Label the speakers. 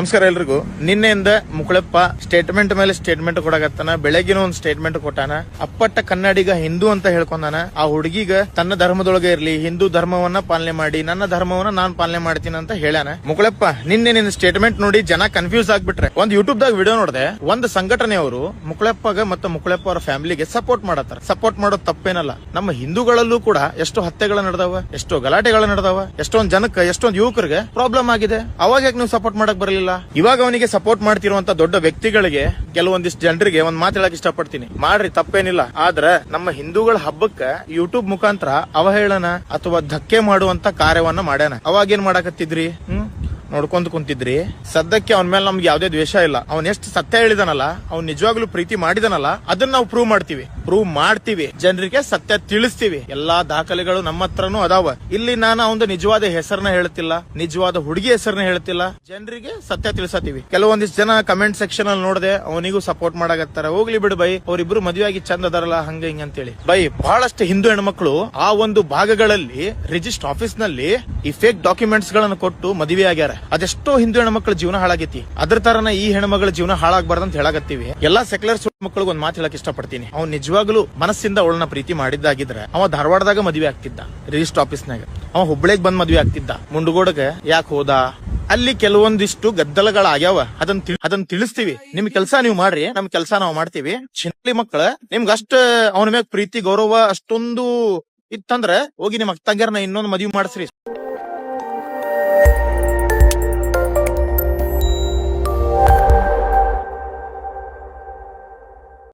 Speaker 1: ನಮಸ್ಕಾರ ಎಲ್ರಿಗೂ. ನಿನ್ನೆಯಿಂದ ಮುಕುಳಪ್ಪ ಸ್ಟೇಟ್ಮೆಂಟ್ ಮೇಲೆ ಸ್ಟೇಟ್ಮೆಂಟ್ ಕೊಡಕತ್ತಾನ, ಬೆಳಗಿನ ಒಂದು ಸ್ಟೇಟ್ಮೆಂಟ್ ಕೊಟ್ಟಾನ. ಅಪ್ಪಟ್ಟ ಕನ್ನಡಿಗ ಹಿಂದೂ ಅಂತ ಹೇಳ್ಕೊಂಡಾನ. ಆ ಹುಡುಗಿಗ ತನ್ನ ಧರ್ಮದೊಳಗೆ ಇರ್ಲಿ, ಹಿಂದೂ ಧರ್ಮವನ್ನ ಪಾಲನೆ ಮಾಡಿ, ನನ್ನ ಧರ್ಮವನ್ನ ನಾನ್ ಪಾಲನೆ ಮಾಡ್ತೀನಿ ಅಂತ ಹೇಳ್ಯಾನ. ಮುಕುಳಪ್ಪ, ನಿನ್ನೆ ನಿನ್ನ ಸ್ಟೇಟ್ಮೆಂಟ್ ನೋಡಿ ಜನ ಕನ್ಫ್ಯೂಸ್ ಆಗ್ಬಿಟ್ರೆ. ಒಂದ್ ಯೂಟ್ಯೂಬ್ ದಾಗ ವಿಡಿಯೋ ನೋಡಿದೆ, ಒಂದು ಸಂಘಟನೆಯವರು ಮುಕುಳಪ್ಪಗ ಮತ್ತು ಮುಕುಳಪ್ಪ ಅವರ ಫ್ಯಾಮಿಲಿಗೆ ಸಪೋರ್ಟ್ ಮಾಡತ್ತಾರ. ಸಪೋರ್ಟ್ ಮಾಡೋದು ತಪ್ಪೇನಲ್ಲ. ನಮ್ಮ ಹಿಂದೂಗಳಲ್ಲೂ ಕೂಡ ಎಷ್ಟೋ ಹತ್ಯೆಗಳು ನಡೆದವ, ಎಷ್ಟೋ ಗಲಾಟೆಗಳು ನಡೆದವ, ಎಷ್ಟೊಂದ್ ಜನಕ್ಕೆ, ಎಷ್ಟೊಂದ್ ಯುವಕರಿಗೆ ಪ್ರಾಬ್ಲಮ್ ಆಗಿದೆ. ಅವಾಗ ಯಾಕೆ ನೀವು ಸಪೋರ್ಟ್ ಮಾಡಕ್ ಬರಲಿಲ್ಲ? ಇವಾಗ ಅವನಿಗೆ ಸಪೋರ್ಟ್ ಮಾಡ್ತಿರುವಂತ ದೊಡ್ಡ ವ್ಯಕ್ತಿಗಳಿಗೆ ಕೆಲವೊಂದಿಷ್ಟು ಜನರಿಗೆ ಒಂದ್ ಮಾತು ಹೇಳಕ್ ಇಷ್ಟಪಡ್ತೀನಿ. ಮಾಡ್ರಿ, ತಪ್ಪೇನಿಲ್ಲ. ಆದ್ರೆ ನಮ್ಮ ಹಿಂದೂಗಳ ಹಬ್ಬಕ್ಕೆ ಯೂಟ್ಯೂಬ್ ಮುಖಾಂತರ ಅವಹೇಳನ ಅಥವಾ ಧಕ್ಕೆ ಮಾಡುವಂತ ಕಾರ್ಯವನ್ನ ಮಾಡ್ಯಾನ. ಅವಾಗ ಏನ್ ಮಾಡಾಕತ್ತಿದ್ರಿ? ಹ್ಮ್? ನೋಡ್ಕೊಂತ ಕುಂತಿದ್ರಿ. ಸದ್ಯಕ್ಕೆ ಅವನ ಮೇಲೆ ನಮ್ಗೆ ಯಾವ್ದೇ ದ್ವೇಷ ಇಲ್ಲ. ಅವನ್ ಎಷ್ಟು ಸತ್ಯ ಹೇಳಿದಾನಲ್ಲ, ಅವ್ನು ನಿಜವಾಗ್ಲೂ ಪ್ರೀತಿ ಮಾಡಿದಾನಲ್ಲ, ಅದನ್ನ ನಾವು ಪ್ರೂವ್ ಮಾಡ್ತೀವಿ. ಪ್ರೂವ್ ಮಾಡ್ತೀವಿ. ಜನರಿಗೆ ಸತ್ಯ ತಿಳಿಸ್ತೀವಿ. ಎಲ್ಲಾ ದಾಖಲೆಗಳು ನಮ್ಮ ಹತ್ರನೂ ಅದಾವ. ಇಲ್ಲಿ ನಾನು ಅವನ ನಿಜವಾದ ಹೆಸರನ್ನ ಹೇಳ್ತಿಲ್ಲ, ನಿಜವಾದ ಹುಡುಗಿ ಹೆಸರನ್ನ ಹೇಳ್ತಿಲ್ಲ. ಜನರಿಗೆ ಸತ್ಯ ತಿಳಿಸತೀವಿ. ಕೆಲವೊಂದಿಷ್ಟು ಜನ ಕಮೆಂಟ್ ಸೆಕ್ಷನ್ ಅಲ್ಲಿ ನೋಡದೆ, ಅವನಿಗೂ ಸಪೋರ್ಟ್ ಮಾಡಾಕತ್ತಾರ. ಹೋಗ್ಲಿ ಬಿಡು ಬೈ, ಅವ್ರಿಬ್ರು ಮದುವೆಯಾಗಿ ಚಂದ ಅದಾರಲ್ಲ, ಹಂಗ ಹಿಂಗ ಅಂತೇಳಿ. ಬೈ, ಬಹಳಷ್ಟು ಹಿಂದೂ ಹೆಣ್ಮಕ್ಳು ಆ ಒಂದು ಭಾಗಗಳಲ್ಲಿ ರಿಜಿಸ್ಟರ್ ಆಫೀಸ್ನಲ್ಲಿ ಈ ಫೇಕ್ ಡಾಕ್ಯುಮೆಂಟ್ಸ್ಗಳನ್ನು ಕೊಟ್ಟು ಮದುವೆ ಆಗ್ಯಾರ ಅದೆಷ್ಟೋ ಹಿಂದೂ ಹೆಣ್ಮಕ್ಳ ಜೀವನ ಹಾಳಾಗೈತಿ. ಅದ್ರ ತರನ ಈ ಹೆಣ್ಮಗಳ ಜೀವನ ಹಾಳಾಗಬಾರ್ದು ಅಂತ ಹೇಳಾಕತ್ತೀವಿ. ಎಲ್ಲಾ ಸೆಕ್ಯುಲರ್ ಮಕ್ಕಳಿಗೆ ಒಂದ್ ಮಾತು ಹೇಳಕ್ ಇಷ್ಟಪಡ್ತೀನಿ. ಅವ್ನು ನಿಜವಾಗ್ಲೂ ಮನಸ್ಸಿಂದ ಅವಳನ್ನ ಪ್ರೀತಿ ಮಾಡಿದ್ದಾಗಿದ್ರೆ ಅವ ಧಾರವಾಡದಾಗ ಮದುವೆ ಆಗ್ತಿದ್ದ, ರಿಜಿಸ್ಟರ್ ಆಫೀಸ್ನಾಗ. ಅವ ಹುಬ್ಳಿಗ್ ಬಂದ್ ಮದುವೆ ಆಗ್ತಿದ್ದ. ಮುಂಡಗೋಡಗೆ ಯಾಕೆ ಹೋದ? ಅಲ್ಲಿ ಕೆಲವೊಂದಿಷ್ಟು ಗದ್ದಲಗಳಾಗ್ಯಾವ. ಅದನ್ನ ಅದನ್ನ ತಿಳಿಸ್ತೀವಿ. ನಿಮ್ ಕೆಲಸ ನೀವು ಮಾಡ್ರಿ, ನಮ್ ಕೆಲಸ ನಾವು ಮಾಡ್ತೀವಿ. ಚಿನ್ನಲಿ ಮಕ್ಕಳ ನಿಮ್ಗ ಅಷ್ಟ ಅವನ ಮ್ಯಾಗ ಪ್ರೀತಿ, ಗೌರವ ಅಷ್ಟೊಂದು ಇತ್ತಂದ್ರ ಹೋಗಿ ನಿಮ್ ಅಕ್ಕ ಇನ್ನೊಂದು ಮದ್ವಿ ಮಾಡಿಸ್ರಿ.